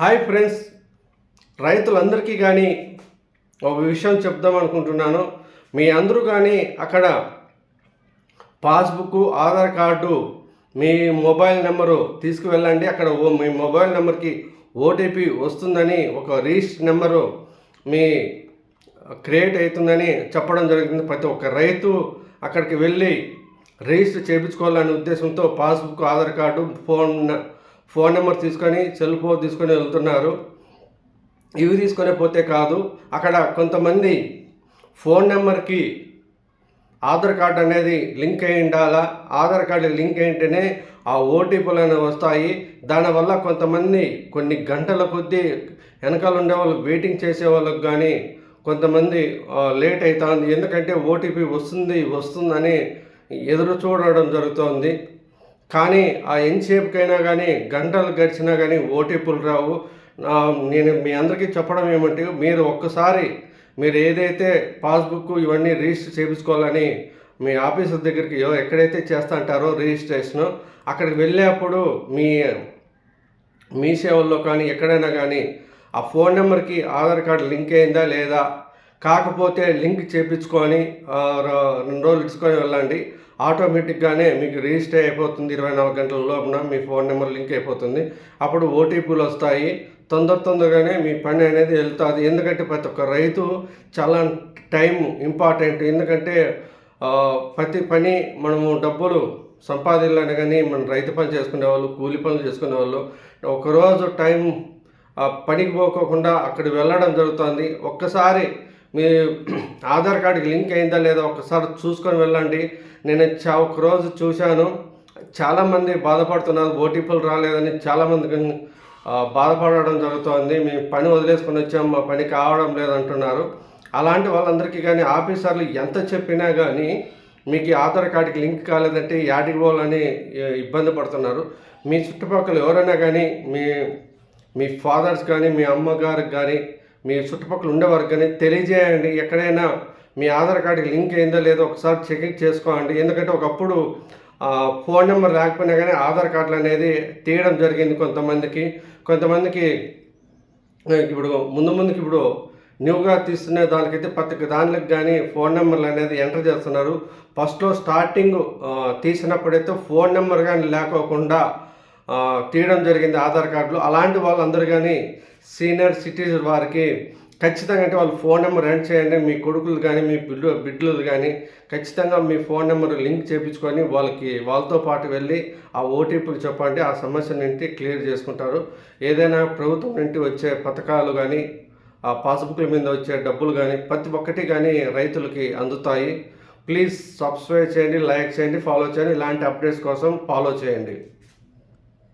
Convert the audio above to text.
Hi friends. రైతులందరికీ కానీ ఒక విషయం చెప్దాం అనుకుంటున్నాను. మీ అందరూ కానీ అక్కడ పాస్బుక్ ఆధార్ కార్డు మీ మొబైల్ నెంబరు తీసుకువెళ్ళండి. అక్కడ ఓ మీ మొబైల్ నెంబర్కి ఓటీపీ వస్తుందని ఒక రిజిస్టర్ నెంబరు మీ క్రియేట్ అవుతుందని చెప్పడం జరిగింది. ప్రతి ఒక్క రైతు అక్కడికి వెళ్ళి రిజిస్టర్ చేయించుకోవాలనే ఉద్దేశంతో passbook Aadhaar card phone phone number తీసుకొని సెల్ ఫోన్ తీసుకొని వెళ్తున్నారు. ఇవి తీసుకొని పోతే కాదు అక్కడ కొంతమంది ఫోన్ నెంబర్కి ఆధార్ కార్డు అనేది లింక్ అయి ఉండాలా? ఆధార్ కార్డు లింక్ అయింటేనే ఆ ఓటీపీలు అనేవి వస్తాయి. దానివల్ల కొంతమంది కొన్ని గంటల కొద్దీ వెనకాల ఉండే వాళ్ళు వెయిటింగ్ చేసే వాళ్ళకి కానీ కొంతమంది లేట్ అవుతుంది ఎందుకంటే ఓటీపీ వస్తుంది వస్తుందని ఎదురు చూడడం జరుగుతోంది. కానీ ఆ ఎంతసేపుకైనా కానీ గంటలు గడిచినా కానీ ఓటీపీలు రావు. నేను మీ అందరికీ చెప్పడం ఏమంటే మీరు ఒక్కసారి మీరు ఏదైతే పాస్బుక్ ఇవన్నీ రిజిస్టర్ చేయించుకోవాలని మీ ఆఫీసర్ దగ్గరికి ఎక్కడైతే చేస్తా అంటారో రిజిస్ట్రేషన్ అక్కడికి వెళ్ళేప్పుడు మీ మీ సేవల్లో కానీ ఎక్కడైనా కానీ ఆ ఫోన్ నెంబర్కి ఆధార్ కార్డు లింక్ అయిందా లేదా కాకపోతే లింక్ చేయించుకొని రెండు రోజులు ఇచ్చుకొని వెళ్ళండి. ఆటోమేటిక్గానే మీకు రిజిస్టర్ అయిపోతుంది ఇరవై నాలుగు గంటల లోపున మీ ఫోన్ నెంబర్ లింక్ అయిపోతుంది. అప్పుడు ఓటీపీలు వస్తాయి. తొందర తొందరగానే మీ పని అనేది వెళ్తుంది. ఎందుకంటే ప్రతి ఒక్క రైతు చాలా టైం ఇంపార్టెంట్. ఎందుకంటే ప్రతి పని మనము డబ్బులు సంపాదించాలని కానీ మనం రైతు పని చేసుకునే వాళ్ళు కూలి పనులు చేసుకునే వాళ్ళు ఒకరోజు టైం పనికి పోకోకుండా అక్కడ వెళ్ళడం జరుగుతుంది. ఒక్కసారి మీ ఆధార్ కార్డుకి లింక్ అయిందా లేదా ఒకసారి చూసుకొని వెళ్ళండి. నేను చా ఒకరోజు చూశాను. చాలామంది బాధపడుతున్నారు. ఓటీపీలు రాలేదని చాలామంది బాధపడడం జరుగుతోంది. మేము పని వదిలేసుకొని వచ్చాం. మా పని కావడం లేదంటున్నారు. అలాంటి వాళ్ళందరికీ కానీ ఆఫీసర్లు ఎంత చెప్పినా కానీ మీకు ఆధార్ కార్డుకి లింక్ కాలేదంటే యాడికి పోవాలని ఇబ్బంది పడుతున్నారు. మీ చుట్టుపక్కల ఎవరైనా కానీ మీ మీ ఫాదర్స్ కానీ మీ అమ్మగారికి కానీ మీ చుట్టుపక్కల ఉండేవారికి కానీ తెలియజేయండి. ఎక్కడైనా మీ ఆధార్ కార్డుకి లింక్ అయిందో లేదో ఒకసారి చెకింగ్ చేసుకోండి. ఎందుకంటే ఒకప్పుడు ఫోన్ నెంబర్ లేకపోయినా కానీ ఆధార్ కార్డులు అనేది తీయడం జరిగింది కొంతమందికి. కొంతమందికి ఇప్పుడు ముందు ముందుకి ఇప్పుడు న్యూగా తీసుకునే దానికైతే ప్రతి దానికి కానీ ఫోన్ నెంబర్లు అనేది ఎంటర్ చేస్తున్నారు. ఫస్ట్లో స్టార్టింగ్ తీసినప్పుడైతే ఫోన్ నెంబర్ కానీ లేకోకుండా తీయడం జరిగింది ఆధార్ కార్డులో. అలాంటి వాళ్ళందరూ కానీ సీనియర్ సిటిజన్ వారికి ఖచ్చితంగా అంటే వాళ్ళు ఫోన్ నెంబర్ ఎంటర్ చేయండి మీ కొడుకులు కానీ మీ బిడ్డ బిడ్డలు కానీ ఖచ్చితంగా మీ ఫోన్ నెంబర్ లింక్ చేయించుకొని వాళ్ళకి వాళ్ళతో పాటు వెళ్ళి ఆ ఓటీపీలు చెప్పండి ఆ సమస్య నుండి క్లియర్ చేసుకుంటారు. ఏదైనా ప్రభుత్వం నుండి వచ్చే పథకాలు కానీ ఆ పాస్బుక్ల మీద వచ్చే డబ్బులు కానీ ప్రతి ఒక్కటి కానీ రైతులకి అందుతాయి. ప్లీజ్ సబ్స్క్రైబ్ చేయండి లైక్ చేయండి ఫాలో చేయండి. ఇలాంటి అప్డేట్స్ కోసం ఫాలో చేయండి.